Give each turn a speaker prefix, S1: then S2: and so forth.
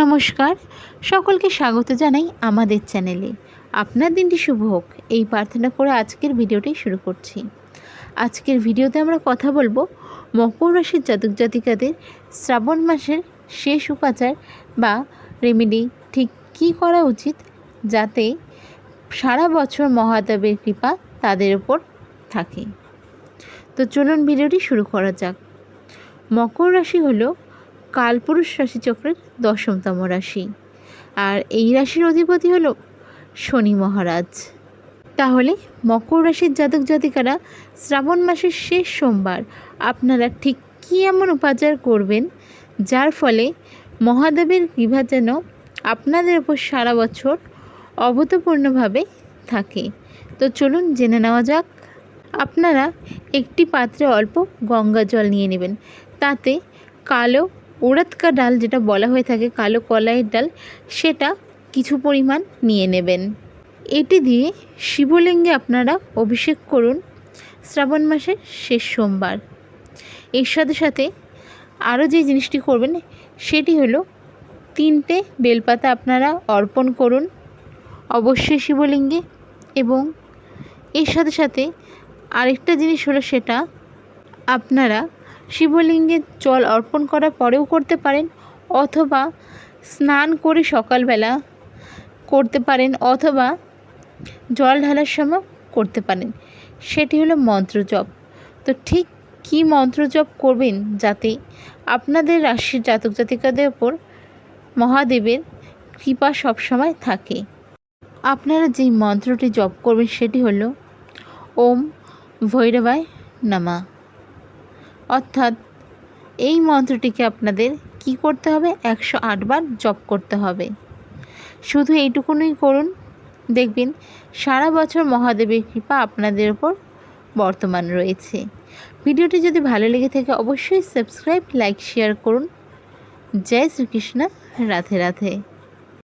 S1: নমস্কার। সকলকে স্বাগত জানাই আমাদের চ্যানেলে। আপনার দিনটি শুভ হোক। এই প্রার্থনা করে আজকের ভিডিওটি শুরু করছি। আজকের ভিডিওতে আমরা কথা বলব মকর রাশির জাতক জাতিকাদের শ্রাবণ মাসের শেষ উপাচার বা রেমেডি ঠিক কী করা উচিত যাতে সারা বছর মহাদেবের কৃপা তাদের ওপর থাকে। তো চলুন ভিডিওটি শুরু করা যাক। মকর রাশি হলো কালপুরুষ রাশিচক্রের দশমতম রাশি। আর এই রাশির অধিপতি হলো শনি মহারাজ। তাহলে মকর রাশির জাতক জাতিকারা শ্রাবণ মাসের শেষ সোমবার আপনারা ঠিক কী এমন উপাচার করবেন, যার ফলে মহাদেবের কৃপা যেন আপনাদের ওপর সারা বছর অভূতপূর্ণভাবে থাকে। তো চলুন জেনে নেওয়া যাক, আপনারা একটি পাত্রে অল্প গঙ্গা জল নিয়ে নেবেন। তাতে কালো উড়াদকা ডাল যেটা বলা হয়ে থাকে, কালো কলাইয়ের ডাল, সেটা কিছু পরিমাণ নিয়ে নেবেন। এটি দিয়ে শিবলিঙ্গে আপনারা অভিষেক করুন শ্রাবণ মাসের শেষ সোমবার। এর সাথে সাথে আরও যে জিনিসটি করবেন, সেটি হলো তিনটে বেলপাতা আপনারা অর্পণ করুন অবশ্যই শিবলিঙ্গে এবং এর সাথে সাথে আরেকটা জিনিস হলো সেটা আপনারা শিবলিঙ্গে জল অর্পণ করার পরেও করতে পারেন অথবা স্নান করে সকালবেলা করতে পারেন অথবা জল ঢালার সময় করতে পারেন। সেটি হলো মন্ত্র জপ। তো ঠিক কী মন্ত্র জপ করবেন যাতে আপনাদের রাশির জাতক জাতিকাদের ওপর মহাদেবের কৃপা সবসময় থাকে। আপনারা যেই মন্ত্রটি জপ করবেন সেটি হলো ওম ভৈরবায় নামা। অর্থাৎ এই মন্ত্রটিকে আপনাদের কি করতে হবে? একশো আটবার জপ করতে হবে। শুধু এইটুকুনই করুন। দেখবেন সারা বছর মহাদেবের কৃপা আপনাদের ওপর বর্তমান রয়েছে। ভিডিওটি যদি ভালো লেগে থাকে, অবশ্যই সাবস্ক্রাইব, লাইক, শেয়ার করুন। জয় শ্রীকৃষ্ণ। রাধে রাধে।